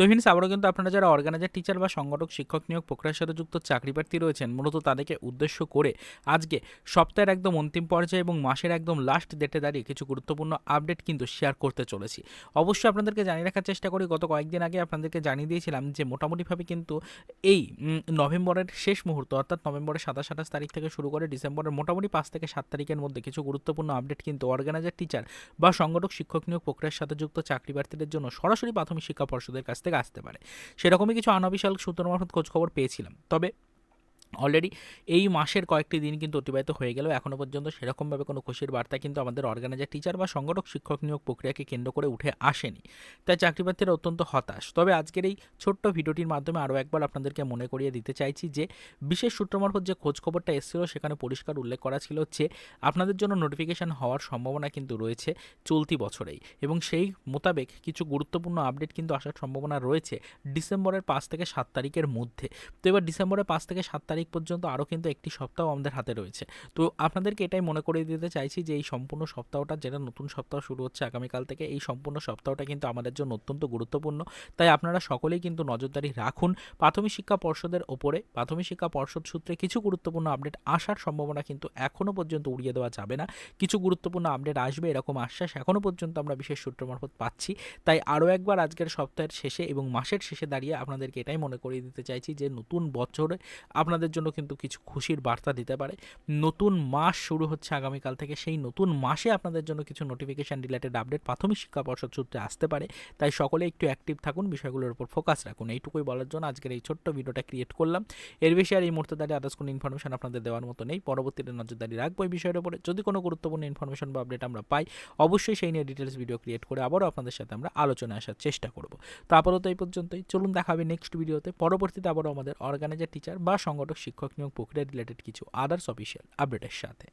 তো ফ্রেন্ডস আবারও কিন্তু আপনারা যারা অর্গানাইজার টিচার বা সংগঠক, শিক্ষক নিয়োগ প্রক্রিয়ার সাথে যুক্ত চাকরি প্রার্থী রয়েছেন, মূলত তাদেরকে উদ্দেশ্য করে আজকে সপ্তাহের একদম অন্তিম পর্যায়ে এবং মাসের একদম লাস্ট ডেটে দাঁড়িয়ে কিছু গুরুত্বপূর্ণ আপডেট কিন্তু শেয়ার করতে চলেছি। অবশ্যই আপনাদেরকে জানিয়ে রাখার চেষ্টা করি, গত কয়েকদিন আগে আপনাদেরকে জানিয়ে দিয়েছিলাম যে মোটামুটিভাবে কিন্তু এই নভেম্বরের শেষ মুহূর্ত অর্থাৎ নভেম্বরের সাতাশ, আঠাশ তারিখ থেকে শুরু করে ডিসেম্বরের মোটামুটি পাঁচ থেকে সাত তারিখের মধ্যে কিছু গুরুত্বপূর্ণ আপডেট কিন্তু অর্গানাইজার টিচার বা সংগঠক, শিক্ষক নিয়োগ প্রক্রিয়ার সাথে যুক্ত চাকরি প্রার্থীদের জন্য সরাসরি প্রাথমিক শিক্ষা পর্ষদের কাছ থেকে আসতে পারে। সেরকমই কিছু আনঅফিসিয়াল সূত্র মারফত খোঁজখবর পেয়েছিলাম। তবে অলরেডি এই মাসের কয়েকটি দিন কিন্তু অতিবাহিত হয়ে গেলেও এখনও পর্যন্ত সেরকমভাবে কোনো খুশির বার্তা কিন্তু আমাদের অর্গানাইজার টিচার বা সংগঠক, শিক্ষক নিয়োগ প্রক্রিয়াকে কেন্দ্র করে উঠে আসেনি। তাই চাকরি প্রার্থীরা অত্যন্ত হতাশ। তবে আজকের এই ছোট্ট ভিডিওটির মাধ্যমে আরও একবার আপনাদেরকে মনে করিয়ে দিতে চাইছি যে, বিশেষ সূত্র মারফত যে খোঁজ খবরটা এসেছিল সেখানে পরিষ্কার উল্লেখ করা ছিল যে আপনাদের জন্য নোটিফিকেশান হওয়ার সম্ভাবনা কিন্তু রয়েছে চলতি বছরেই। এবং সেই মোতাবেক কিছু গুরুত্বপূর্ণ আপডেট কিন্তু আসার সম্ভাবনা রয়েছে ডিসেম্বরের পাঁচ থেকে সাত তারিখের মধ্যে। তো এবার ডিসেম্বরের পাঁচ থেকে সাত তারিখ পর্যন্ত আরও কিন্তু একটি সপ্তাহ আমাদের হাতে রয়েছে। তো আপনাদেরকে এটাই মনে করিয়ে দিতে চাইছি যে, এই সম্পূর্ণ সপ্তাহটা যেটা নতুন সপ্তাহ শুরু হচ্ছে আগামীকাল থেকে, এই সম্পূর্ণ সপ্তাহটা কিন্তু আমাদের জন্য অত্যন্ত গুরুত্বপূর্ণ। তাই আপনারা সকলেই কিন্তু নজরদারি রাখুন। প্রাথমিক শিক্ষা পর্ষদের ওপরে, প্রাথমিক শিক্ষা পর্ষদ সূত্রে কিছু গুরুত্বপূর্ণ আপডেট আসার সম্ভাবনা কিন্তু এখনও পর্যন্ত উড়িয়ে দেওয়া যাবে না। কিছু গুরুত্বপূর্ণ আপডেট আসবে, এরকম আশ্বাস এখনও পর্যন্ত আমরা বিশেষ সূত্র মারফত পাচ্ছি। তাই আরও একবার আজকের সপ্তাহের শেষে এবং মাসের শেষে দাঁড়িয়ে আপনাদেরকে এটাই মনে করিয়ে দিতে চাইছি যে, নতুন বছরে আপনাদের জন্য কিন্তু কিছু খুশির বার্তা দিতে পারে। নতুন মাস শুরু হচ্ছে আগামীকাল থেকে। সেই নতুন মাসে আপনাদের জন্য কিছু নোটিফিকেশান রিলেটেড আপডেট প্রাথমিক শিক্ষা পর্ষদ সূত্রে আসতে পারে। তাই সকলে একটু অ্যাক্টিভ থাকুন, বিষয়গুলোর উপর ফোকাস রাখুন। এইটুকুই বলার জন্য আজকের এই ছোট্ট ভিডিওটা ক্রিয়েট করলাম। এর বেশি আর এই মুহূর্তে দাঁড়িয়ে আদার্স কোনো ইনফরমেশন আপনাদের দেওয়ার মতো নেই। পরবর্তীতে নজরদারি রাখব এই বিষয়ের উপরে। যদি কোনো গুরুত্বপূর্ণ ইনফরমেশন বা আপডেট আমরা পাই, অবশ্যই সেই নিয়ে ডিটেলস ভিডিও ক্রিয়েট করে আবারও আপনাদের সাথে আমরা আলোচনায় আসার চেষ্টা করব। তো আপাতত এই পর্যন্তই। চলুন দেখা হবে নেক্সট ভিডিওতে পরবর্তীতে আবারও আমাদের অর্গানাইজার টিচার বা সংগঠক শিক্ষক নিয়োগ প্রক্রিয়া রিলেটেড কিছু আদার্স অফিসিয়াল আপডেটের সাথে।